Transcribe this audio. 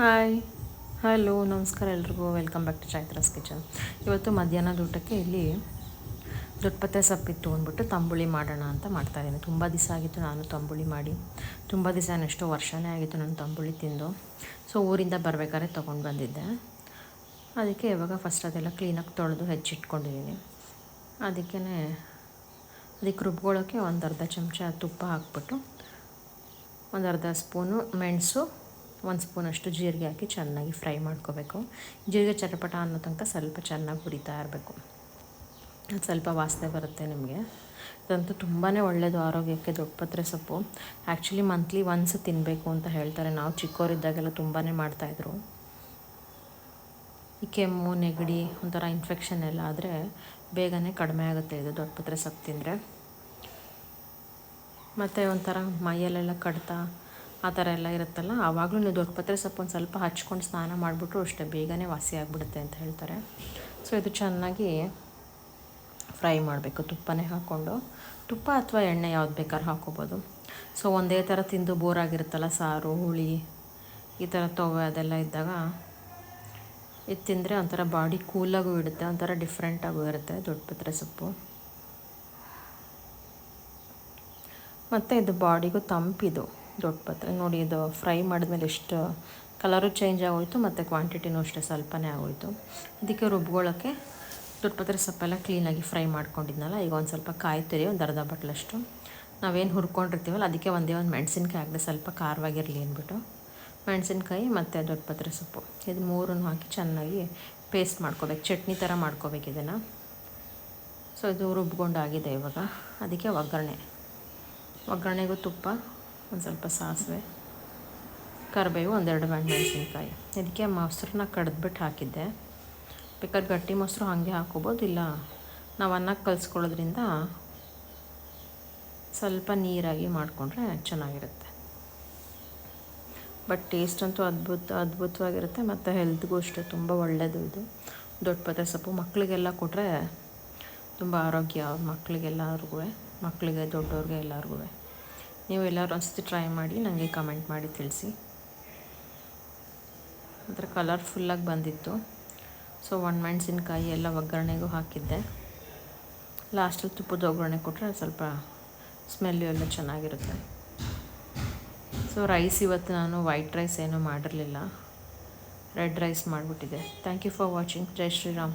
Hi hello ನಮಸ್ಕಾರ ಎಲ್ರಿಗೂ. Welcome back to Chaitra's kitchen ಇವತ್ತು ಮಧ್ಯಾಹ್ನದ ಊಟಕ್ಕೆ ಇಲ್ಲಿ ದೊಡ್ಡಪತ್ತೆ ಸೊಪ್ಪಿತ್ತು ಅಂದ್ಬಿಟ್ಟು ತಂಬುಳಿ ಮಾಡೋಣ ಅಂತ ಮಾಡ್ತಾಯಿದ್ದೀನಿ ತುಂಬ ದಿವಸ ಆಗಿತ್ತು ನಾನು ತಂಬುಳಿ ಮಾಡಿ. ತುಂಬ ದಿವಸ ಎಷ್ಟೋ ವರ್ಷವೇ ಆಗಿತ್ತು ನಾನು ತಂಬುಳಿ ತಿಂದು. ಸೊ ಊರಿಂದ ಬರಬೇಕಾದ್ರೆ ತೊಗೊಂಡು ಬಂದಿದ್ದೆ. ಅದಕ್ಕೆ ಇವಾಗ ಫಸ್ಟ್ ಅದೆಲ್ಲ ಕ್ಲೀನಾಗಿ ತೊಳೆದು ಹೆಚ್ಚಿಟ್ಕೊಂಡಿದ್ದೀನಿ. ಅದಕ್ಕೇ ಅದಕ್ಕೆ ರುಬ್ಕೊಳ್ಳೋಕ್ಕೆ ಒಂದು ಅರ್ಧ ಚಮಚ ತುಪ್ಪ ಹಾಕ್ಬಿಟ್ಟು ಒಂದು ಅರ್ಧ ಸ್ಪೂನು ಮೆಣಸು ಒಂದು ಸ್ಪೂನಷ್ಟು ಜೀರಿಗೆ ಹಾಕಿ ಚೆನ್ನಾಗಿ ಫ್ರೈ ಮಾಡ್ಕೋಬೇಕು. ಜೀರಿಗೆ ಚಟಪಟ ಅನ್ನೋ ತನಕ ಸ್ವಲ್ಪ ಚೆನ್ನಾಗಿ ಹುರಿತಾ ಇರಬೇಕು. ಅದು ಸ್ವಲ್ಪ ವಾಸನೆ ಬರುತ್ತೆ ನಿಮಗೆ. ಇದಂತೂ ತುಂಬಾ ಒಳ್ಳೆಯದು ಆರೋಗ್ಯಕ್ಕೆ ದೊಡ್ಡಪತ್ರೆ ಸೊಪ್ಪು. ಆ್ಯಕ್ಚುಲಿ ಮಂತ್ಲಿ ಒನ್ಸ್ ತಿನ್ನಬೇಕು ಅಂತ ಹೇಳ್ತಾರೆ. ನಾವು ಚಿಕ್ಕವರಿದ್ದಾಗೆಲ್ಲ ತುಂಬಾ ಮಾಡ್ತಾಯಿದ್ರು. ಈ ಕೆಮ್ಮು, ನೆಗಡಿ ಒಂಥರ ಇನ್ಫೆಕ್ಷನ್ ಎಲ್ಲ ಆದರೆ ಬೇಗನೆ ಕಡಿಮೆ ಆಗುತ್ತೆ ಇದು ದೊಡ್ಡಪತ್ರೆ ಸೊಪ್ಪು ತಿಂದರೆ. ಮತ್ತು ಒಂಥರ ಮೈಯಲ್ಲೆಲ್ಲ ಕಡ್ತ ಆ ಥರ ಎಲ್ಲ ಇರುತ್ತಲ್ಲ, ಆವಾಗಲೂ ನೀವು ದೊಡ್ಡಪತ್ರೆ ಸೊಪ್ಪು ಒಂದು ಸ್ವಲ್ಪ ಹಚ್ಕೊಂಡು ಸ್ನಾನ ಮಾಡಿಬಿಟ್ರು ಅಷ್ಟೇ, ಬೇಗನೆ ವಾಸಿ ಆಗಿಬಿಡುತ್ತೆ ಅಂತ ಹೇಳ್ತಾರೆ. ಸೊ ಇದು ಚೆನ್ನಾಗಿ ಫ್ರೈ ಮಾಡಬೇಕು, ತುಪ್ಪನೇ ಹಾಕ್ಕೊಂಡು. ತುಪ್ಪ ಅಥವಾ ಎಣ್ಣೆ ಯಾವ್ದು ಬೇಕಾದ್ರೂ ಹಾಕೋಬೋದು ಸೊ ಒಂದೇ ಥರ ತಿಂದು ಬೋರ್ ಆಗಿರುತ್ತಲ್ಲ, ಸಾರು, ಹುಳಿ, ಈ ಥರ ತೊವೆ ಅದೆಲ್ಲ ಇದ್ದಾಗ, ಇದು ತಿಂದರೆ ಒಂಥರ ಬಾಡಿ ಕೂಲಾಗೂ ಇಡುತ್ತೆ, ಒಂಥರ ಡಿಫ್ರೆಂಟಾಗೂ ಇರುತ್ತೆ ದೊಡ್ಡಪತ್ರೆ ಸೊಪ್ಪು. ಮತ್ತು ಇದು ಬಾಡಿಗೂ ತಂಪಿದು. ದೊಡ್ಡ ಪತ್ರೆ. ನೋಡಿ, ಇದು ಫ್ರೈ ಮಾಡಿದ್ಮೇಲೆ ಎಷ್ಟು ಕಲರು ಚೇಂಜ್ ಆಗೋಯ್ತು ಮತ್ತು ಕ್ವಾಂಟಿಟಿನೂ ಅಷ್ಟೇ ಸ್ವಲ್ಪನೇ ಆಗೋಯ್ತು. ಅದಕ್ಕೆ ರುಬ್ಕೊಳ್ಳೋಕ್ಕೆ ದೊಡ್ಡ ಪತ್ರೆ ಸೊಪ್ಪೆಲ್ಲ ಕ್ಲೀನಾಗಿ ಫ್ರೈ ಮಾಡ್ಕೊಂಡಿದ್ನಲ್ಲ, ಈಗ ಒಂದು ಸ್ವಲ್ಪ ಕಾಯ್ತೀರಿ ಒಂದು ಅರ್ಧ ಬಟ್ಲಷ್ಟು. ನಾವೇನು ಹುರ್ಕೊಂಡಿರ್ತೀವಲ್ಲ, ಅದಕ್ಕೆ ಒಂದೇ ಒಂದು ಮೆಣಸಿನ್ಕಾಯಿ ಹಾಕಿದೆ ಸ್ವಲ್ಪ ಖಾರವಾಗಿರಲಿ ಅಂದ್ಬಿಟ್ಟು. ಮೆಣಸಿನ್ಕಾಯಿ ಮತ್ತು ದೊಡ್ಡ ಪತ್ರೆ ಸೊಪ್ಪು. ಇದು ಮೂರನ್ನು ಹಾಕಿ ಚೆನ್ನಾಗಿ ಪೇಸ್ಟ್ ಮಾಡ್ಕೋಬೇಕು. ಚಟ್ನಿ ಥರ ಮಾಡ್ಕೋಬೇಕು ಇದನ್ನು. ಸೊ ಇದು ರುಬ್ಕೊಂಡಾಗಿದೆ ಇವಾಗ. ಅದಕ್ಕೆ ಒಗ್ಗರಣೆ. ಒಗ್ಗರಣೆಗೂ ತುಪ್ಪ ಒಂದು ಸ್ವಲ್ಪ ಸಾಸಿವೆ, ಕರಿಬೇವು, ಒಂದೆರಡು ಮೆಣಸಿನ್ಕಾಯಿ. ಇದಕ್ಕೆ ಮೊಸರನ್ನ ಕಡ್ದ್ಬಿಟ್ಟು ಹಾಕಿದ್ದೆ. ಬೇಕಾದ್ರೆ ಗಟ್ಟಿ ಮೊಸರು ಹಾಗೆ ಹಾಕೋಬೋದು, ಇಲ್ಲ ನಾವು ಅನ್ನ ಕಲಿಸ್ಕೊಳ್ಳೋದ್ರಿಂದ ಸ್ವಲ್ಪ ನೀರಾಗಿ ಮಾಡಿಕೊಂಡ್ರೆ ಚೆನ್ನಾಗಿರುತ್ತೆ. ಬಟ್ ಟೇಸ್ಟ್ ಅಂತೂ ಅದ್ಭುತ, ಅದ್ಭುತವಾಗಿರುತ್ತೆ ಮತ್ತು ಹೆಲ್ತ್ಗೂ ಅಷ್ಟೇ ತುಂಬ ಒಳ್ಳೆಯದು ಇದು. ದೊಡ್ಡ ಪತ್ರೆ ಸೊಪ್ಪು ಮಕ್ಕಳಿಗೆಲ್ಲ ಕೊಟ್ಟರೆ ತುಂಬ ಆರೋಗ್ಯ ಮಕ್ಕಳಿಗೆಲ್ಲರಿಗೂ ಮಕ್ಕಳಿಗೆ ದೊಡ್ಡವ್ರಿಗೆ ಎಲ್ಲರಿಗೂ ನೀವು ಎಲ್ಲರೂ ಒಂದ್ಸತಿ ಟ್ರೈ ಮಾಡಿ ನನಗೆ ಕಮೆಂಟ್ ಮಾಡಿ ತಿಳಿಸಿ. ಅದರ ಕಲರ್ಫುಲ್ಲಾಗಿ ಬಂದಿತ್ತು. ಸೊ ಒಣಮೆಣ್ಸಿನ್ಕಾಯಿ ಎಲ್ಲ ಒಗ್ಗರಣೆಗೂ ಹಾಕಿದ್ದೆ. ಲಾಸ್ಟಲ್ಲಿ ತುಪ್ಪದ ಒಗ್ಗರಣೆ ಕೊಟ್ಟರೆ ಸ್ವಲ್ಪ ಸ್ಮೆಲ್ಲು ಎಲ್ಲ ಚೆನ್ನಾಗಿರುತ್ತೆ. ಸೊ ರೈಸ್ ಇವತ್ತು ನಾನು ವೈಟ್ ರೈಸ್ ಏನೂ ಮಾಡಿರಲಿಲ್ಲ. ರೆಡ್ ರೈಸ್ ಮಾಡಿಬಿಟ್ಟಿದ್ದೆ. ಥ್ಯಾಂಕ್ ಯು ಫಾರ್ ವಾಚಿಂಗ್ ಜೈ ಶ್ರೀರಾಮ್